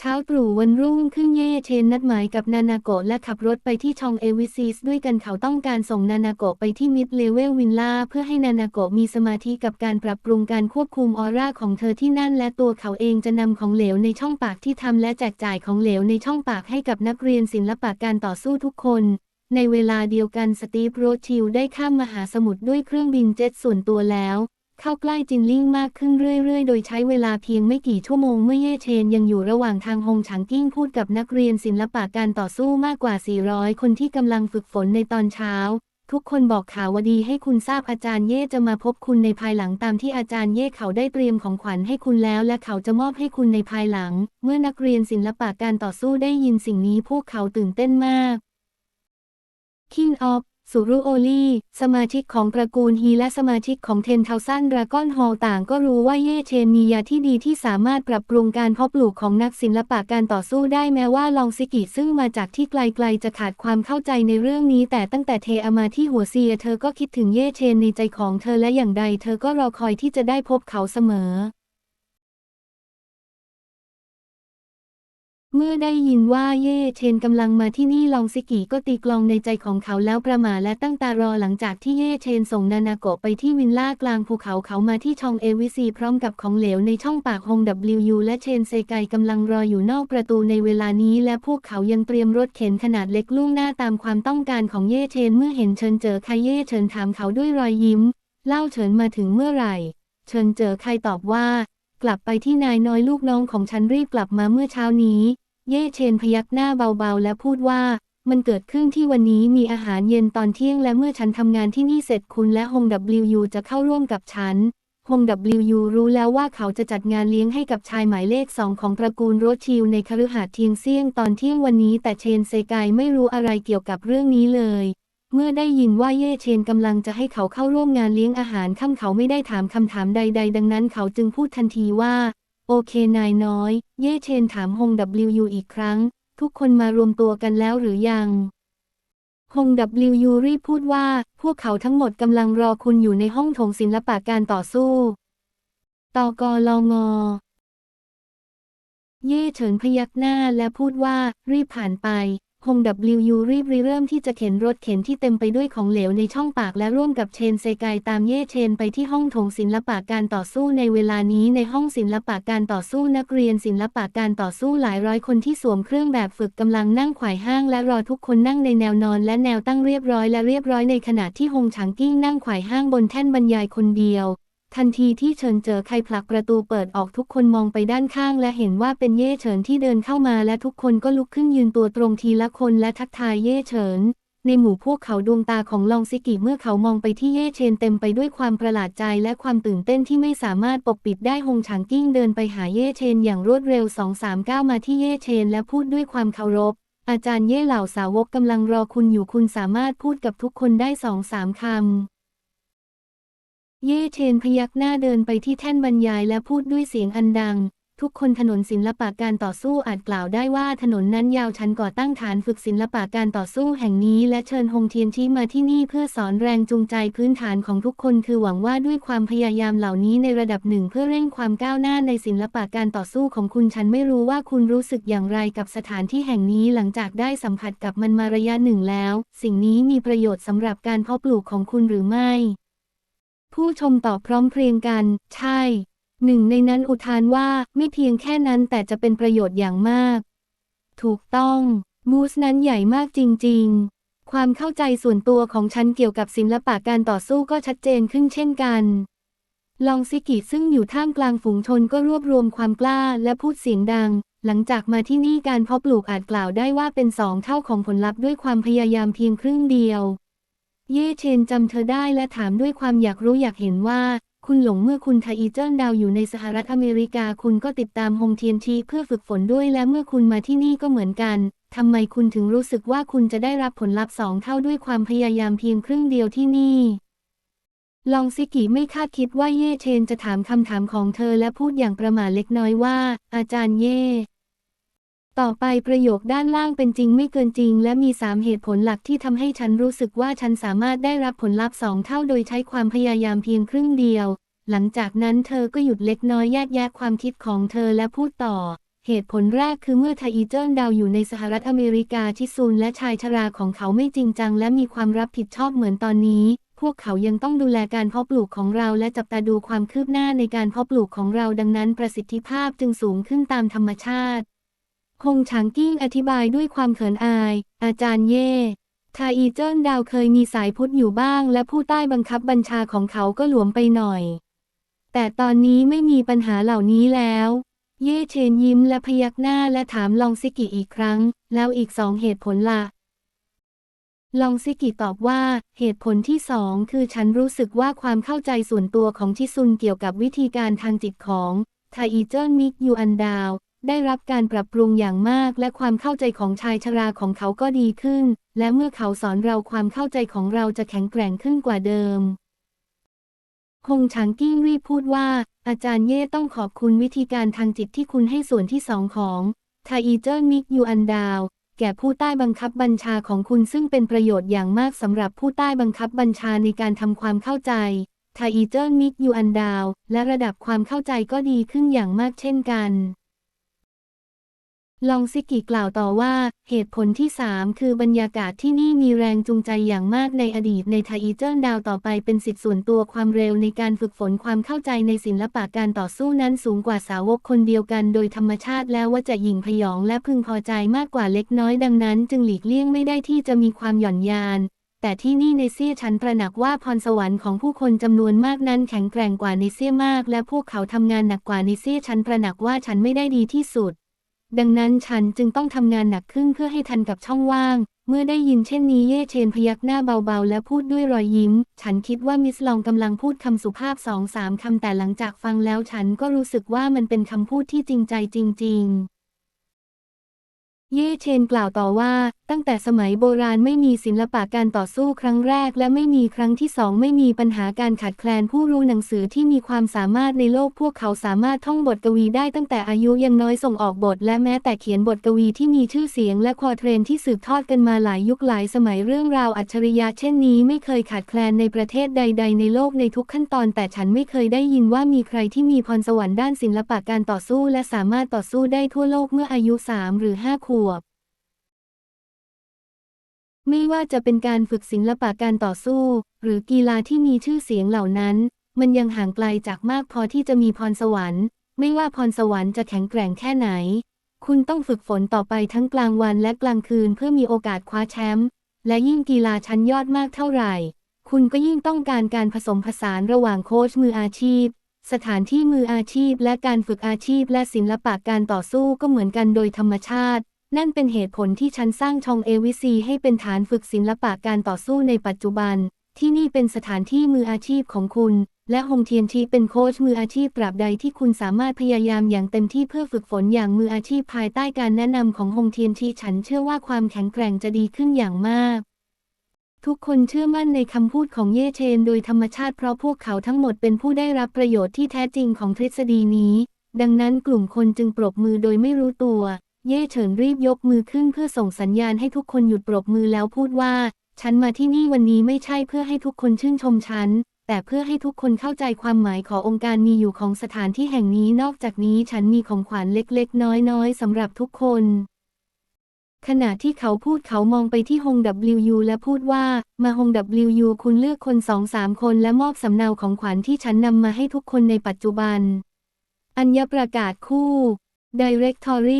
เช้าตรู่วันรุ่งขึ้นเย่เชนนัดหมายกับนานาโกะและขับรถไปที่ชองเอวิซิสด้วยกันเขาต้องการส่งนานาโกะไปที่มิดเลเวลวินล่าเพื่อให้นานาโกะมีสมาธิกับการปรับปรุงการควบคุมออร่าของเธอที่นั่น และตัวเขาเองจะนำของเหลวในช่องปากที่ทำและแจกจ่ายของเหลวในช่องปากให้กับนักเรียนศิลปะการต่อสู้ทุกคนในเวลาเดียวกันสตีฟโรชิลได้ข้ามมหาสมุทรด้วยเครื่องบินเจ็ตส่วนตัวแล้ว เข้าใกล้จินลิ่งมากขึ้นเรื่อยๆ โดยใช้เวลาเพียงไม่กี่ชั่วโมงเมื่อเย่เชนยังอยู่ระหว่างทางฮงฉางกิ้งพูดกับนักเรียนศิลปะการต่อสู้มากกว่า 400 คนที่กำลังฝึกฝนในตอนเช้า ทุกคนบอกข่าววดีให้คุณทราบอาจารย์เย่จะมาพบคุณในภายหลังตามที่อาจารย์เย่เขาได้เตรียมของขวัญให้คุณแล้วและเขาจะมอบให้คุณในภายหลัง เมื่อนักเรียนศิลปะการต่อสู้ได้ยินสิ่งนี้พวกเขาตื่นเต้นมาก King of สุรุโอลีสมาชิกของตระกูลฮีและสมาชิกของเทนเทาซันดราก้อนฮอลต่างก็รู้ว่าเย่เชนมียาที่ดีที่สามารถปรับปรุงการเพาะปลูกของนักศิลปะการต่อสู้ได้แม้ว่าลองซิกิซึ่งมาจากที่ไกลๆจะขาดความเข้าใจในเรื่องนี้ แต่ตั้งแต่เทอามาที่หัวเซียเธอก็คิดถึงเย่เชนในใจของเธอและอย่างใด เธอก็รอคอยที่จะได้พบเขาเสมอ เมื่อได้ยินว่าเย่เชนกำลังมาที่นี่ลองซิกิก็ตีกลองในใจของเขาแล้วประมาและตั้งตารอหลังจากที่เย่เชนส่งนานาโกะไปที่วินล่ากลางภูเขาเขามาที่ชองเอวิซีพร้อมกับของเหลวในช่องปากฮง WU และเชนเซไกกำลังรออยู่นอกประตูในเวลานี้ และพวกเขายังเตรียมรถเข็นขนาดเล็กล่วงหน้าตามความต้องการของเย่เชนเมื่อเห็นเชิญเจอใครเย่เชิญถามเขาด้วยรอยยิ้ม เล่าเฉินมาถึงเมื่อไหร่ เชิญเจอใครตอบว่า กลับไปที่นายน้อยลูกน้องของฉันรีบกลับมาเมื่อเช้านี้ เย่เชนพยักหน้าเบาๆ และพูดว่า มันเกิดขึ้นที่วันนี้มีอาหารเย็นตอนเที่ยงและเมื่อฉันทำงานที่นี่เสร็จคุณและฮง WU จะเข้าร่วมกับฉันฮง WU รู้แล้วว่าเขาจะจัดงานเลี้ยงให้กับชายหมายเลขสองของตระกูลโรชิลในคฤหาสน์เทียงเซี่ยงตอนเที่ยงวันนี้แต่เชนเซกายไม่รู้อะไรเกี่ยวกับเรื่องนี้เลย เมื่อได้ยินว่าเย่เชนกำลังจะให้เขาเข้าร่วมงานเลี้ยงอาหารค่ำเขาไม่ได้ถามคำถามใด ๆ ดังนั้นเขาจึงพูดทันทีว่า โอเคนายน้อย เย่เชนถามฮง WU อีกครั้ง ทุกคนมารวมตัวกันแล้วหรือยังฮง WU รีบพูดว่า พวกเขาทั้งหมดกำลังรอคุณอยู่ในห้องโถงศิลปะการต่อสู้ตอกอลงอเย่เฉินพยักหน้าและพูดว่ารีบผ่านไป ฮง WU รีบริเริ่มที่จะเข็นรถเข็นที่เต็มไปด้วยของเหลวในช่องปากและร่วมกับเชนเซกายตามเย่เชนไปที่ห้องโถงศิลปะการต่อสู้ในเวลานี้ในห้องศิลปะการต่อสู้นักเรียนศิลปะการต่อสู้หลายร้อยคนที่สวมเครื่องแบบฝึกกำลังนั่งขวายห้างและรอทุกคนนั่งในแนวนอนและแนวตั้งเรียบร้อยและเรียบร้อยในขณะที่ฮงฉางกิ้งนั่งขวายห้างบนแท่นบรรยายคนเดียว ทันทีที่เฉินเจอใครผลักประตูเปิดออกทุกคนมองไปด้านข้าง และเห็นว่าเป็นเย่เฉินที่เดินเข้ามาและทุกคนก็ลุกขึ้นยืนตัวตรงทีละคนและทักทายเย่เฉิน ในหมู่พวกเขาดวงตาของลองซิกิเมื่อเขามองไปที่เย่เชนเต็มไปด้วยความประหลาดใจและความตื่นเต้นที่ไม่สามารถปกปิดได้ฮงฉางกิ้งเดินไปหาเย่เชนอย่างรวดเร็วสองสามก้าวมาที่เย่เชน และพูดด้วยความเคารพ อาจารย์เย่เหล่าสาวกกำลังรอคุณอยู่คุณสามารถพูดกับทุกคนได้สองสามคำ เย่เชนพยักหน้าเดินไปที่แท่นบรรยายและพูดด้วยเสียงอันดัง ทุกคนถนนศิลปะการต่อสู้อาจกล่าวได้ว่าถนนนั้นยาวชันก่อตั้งฐานฝึกศิลปะการต่อสู้แห่งนี้และเชิญฮงเทียนชี้มาที่นี่เพื่อสอนแรงจูงใจพื้นฐานของทุกคนคือหวังว่าด้วยความพยายามเหล่านี้ในระดับหนึ่งเพื่อเร่งความก้าวหน้าในศิลปะการต่อสู้ของคุณฉันไม่รู้ว่าคุณรู้สึกอย่างไรกับสถานที่แห่งนี้หลังจากได้สัมผัสกับมันมาระยะหนึ่งแล้ว สิ่งนี้มีประโยชน์สำหรับการเพาะปลูกของคุณหรือไม่ ผู้ชมตอบพร้อมเพรียงกัน ใช่ หนึ่งในนั้นอุทานว่าไม่เพียงแค่นั้นแต่จะเป็นประโยชน์อย่างมาก ถูกต้องมูสนั้นใหญ่มากจริง ๆ ความเข้าใจส่วนตัวของฉันเกี่ยวกับศิลปะการต่อสู้ก็ชัดเจนขึ้นเช่นกัน ลองซิกิซึ่งอยู่ท่ามกลางฝูงชนก็รวบรวมความกล้าและพูดเสียงดัง หลังจากมาที่นี่การเพาะปลูกอาจกล่าวได้ว่าเป็นสองเท่าของผลลัพธ์ด้วยความพยายามเพียงครึ่งเดียว เย่เชนจำเธอได้และถามด้วยความอยากรู้อยากเห็นว่า คุณหลงเมื่อคุณทาอีเจิ้นดาวอยู่ในสหรัฐอเมริกาคุณก็ติดตามฮงเทียนชีเพื่อฝึกฝนด้วยและเมื่อคุณมาที่นี่ก็เหมือนกันทำไมคุณถึงรู้สึกว่าคุณจะได้รับผลลัพธ์สองเท่าด้วยความพยายามเพียงครึ่งเดียวที่นี่ ลองซิกิไม่คาดคิดว่าเย่เชนจะถามคำถามของเธอและพูดอย่างประม่าเล็กน้อยว่า อาจารย์เย่ ต่อไปประโยคด้านล่างเป็นจริงไม่เกินจริง และมีสามเหตุผลหลักที่ทำให้ฉันรู้สึกว่าฉันสามารถได้รับผลลัพธ์สองเท่าโดยใช้ความพยายามเพียงครึ่งเดียว หลังจากนั้นเธอก็หยุดเล็กน้อยแยกแยะความคิดของเธอและพูดต่อ เหตุผลแรกคือเมื่อไทอีเจิ้นดาวอยู่ในสหรัฐอเมริกาชิซุนและชายชราของเขาไม่จริงจัง และมีความรับผิดชอบเหมือนตอนนี้ พวกเขายังต้องดูแลการเพาะปลูกของเราและจับตาดูความคืบหน้าในการเพาะปลูกของเราดังนั้นประสิทธิภาพจึงสูงขึ้นตามธรรมชาติ คงฉางกิ้งอธิบายด้วยความเขินอาย อาจารย์เย่ทาอีเจิ้นดาวเคยมีสายพุทธอยู่บ้าง และผู้ใต้บังคับบัญชาของเขาก็หลวมไปหน่อย แต่ตอนนี้ไม่มีปัญหาเหล่านี้แล้ว เย่เชนยิ้มและพยักหน้าและถามลองซิกิอีกครั้ง แล้วอีกสองเหตุผลละลองซิกิตอบว่า เหตุผลที่สองคือฉันรู้สึกว่าความเข้าใจส่วนตัวของชิซุนเกี่ยวกับวิธีการทางจิตของไทอีเจิ้นมิกยูอันดาว ได้รับการปรับปรุงอย่างมาก และความเข้าใจของชายชราของเขาก็ดีขึ้น และเมื่อเขาสอนเราความเข้าใจของเราจะแข็งแกร่งขึ้นกว่าเดิมคงฉางกิ้งรีบพูดว่า อาจารย์เย่ต้องขอบคุณวิธีการทางจิตที่คุณให้ส่วนที่สองของไทอีเจิ้นมิกยูอันดาวแก่ผู้ใต้บังคับบัญชาของคุณซึ่งเป็นประโยชน์อย่างมากสำหรับผู้ใต้บังคับบัญชาในการทำความเข้าใจไทอีเจิ้นมิกยูอันดาวและระดับความเข้าใจก็ดีขึ้นอย่างมากเช่นกัน ลองซิกิกล่าวต่อว่า เหตุผลที่ 3 คือบรรยากาศที่นี่มีแรงจูงใจอย่างมากในอดีตในไทอีเจิ้นดาวต่อไปเป็นสิทธิส่วนตัวความเร็วในการฝึกฝนความเข้าใจในศิลปะการต่อสู้นั้นสูงกว่าสาวกคนเดียวกันโดยธรรมชาติแล้วว่าจะหยิ่งพยองและพึงพอใจมากกว่าเล็กน้อยดังนั้น จึงหลีกเลี่ยงไม่ได้ที่จะมีความหย่อนยานแต่ที่นี่ในเซี่ยฉันตระหนักว่าพรสวรรค์ของผู้คนจำนวนมากนั้นแข็งแกร่งกว่าในเซี่ยมาก และพวกเขาทำงานหนักกว่าในเซี่ยฉันตระหนักว่าฉันไม่ได้ดีที่สุด ดังนั้นฉันจึงต้องทำงานหนักขึ้นเพื่อให้ทันกับช่องว่าง เมื่อได้ยินเช่นนี้เย่เชนพยักหน้าเบาๆ และพูดด้วยรอยยิ้ม ฉันคิดว่ามิสลองกำลังพูดคำสุภาพสองสามคำแต่หลังจากฟังแล้วฉันก็รู้สึกว่ามันเป็นคำพูดที่จริงใจจริง ๆ เย่เชนกล่าวต่อว่า ตั้งแต่สมัยโบราณไม่มีศิลปะการต่อสู้ครั้งแรก และไม่มีครั้งที่สองไม่มีปัญหาการขาดแคลนผู้รู้หนังสือที่มีความสามารถในโลกพวกเขาสามารถท่องบทกวีได้ตั้งแต่อายุยังน้อยส่งออกบท และแม้แต่เขียนบทกวีที่มีชื่อเสียง และควอเทรนที่สืบทอดกันมาหลายยุคหลายสมัยเรื่องราวอัจฉริยะเช่นนี้ไม่เคยขาดแคลนในประเทศใด ๆ ในโลกในทุกขั้นตอน แต่ฉันไม่เคยได้ยินว่ามีใครที่มีพรสวรรค์ด้านศิลปะการต่อสู้ และสามารถต่อสู้ได้ทั่วโลกเมื่ออายุสามหรือห้าขวบไม่ว่าจะเป็นการฝึกศิลปะการต่อสู้ หรือกีฬาที่มีชื่อเสียงเหล่านั้น มันยังห่างไกลจากมากพอที่จะมีพรสวรรค์ ไม่ว่าพรสวรรค์จะแข็งแกร่งแค่ไหน คุณต้องฝึกฝนต่อไปทั้งกลางวันและกลางคืนเพื่อมีโอกาสคว้าแชมป์ และยิ่งกีฬาชั้นยอดมากเท่าไหร่ คุณก็ยิ่งต้องการการผสมผสานระหว่างโค้ชมืออาชีพสถานที่มืออาชีพและการฝึกอาชีพและศิลปะการต่อสู้ก็เหมือนกันโดยธรรมชาติ นั่นเป็นเหตุผลที่ฉันสร้างชองเอวิซีให้เป็นฐานฝึกศิลปะการต่อสู้ในปัจจุบัน ที่นี่เป็นสถานที่มืออาชีพของคุณ และฮงเทียนชีเป็นโค้ชมืออาชีพตราบใดที่คุณสามารถพยายามอย่างเต็มที่เพื่อฝึกฝนอย่างมืออาชีพภายใต้การแนะนำของฮงเทียนชีฉันเชื่อว่าความแข็งแกร่งจะดีขึ้นอย่างมากทุกคนเชื่อมั่นในคำพูดของเย่เชนโดยธรรมชาติเพราะพวกเขาทั้งหมดเป็นผู้ได้รับประโยชน์ที่แท้จริงของทฤษฎีนี้ ดังนั้นกลุ่มคนจึงปรบมือโดยไม่รู้ตัว เย่เฉินรีบยกมือขึ้นเพื่อส่งสัญญาณให้ทุกคนหยุดปรบมือแล้วพูดว่า ฉันมาที่นี่วันนี้ไม่ใช่เพื่อให้ทุกคนชื่นชมฉัน แต่เพื่อให้ทุกคนเข้าใจความหมายขององค์การมีอยู่ของสถานที่แห่งนี้นอกจากนี้ฉันมีของขวัญเล็ก ๆ น้อยๆสำหรับทุกคน ขณะที่เขาพูดเขามองไปที่ฮง WU และพูดว่า มาฮง WU คุณเลือกคนสองสามคนและมอบสำเนาของขวัญที่ฉันนำมาให้ทุกคนในปัจจุบัน อัญญประกาศคู่ Directory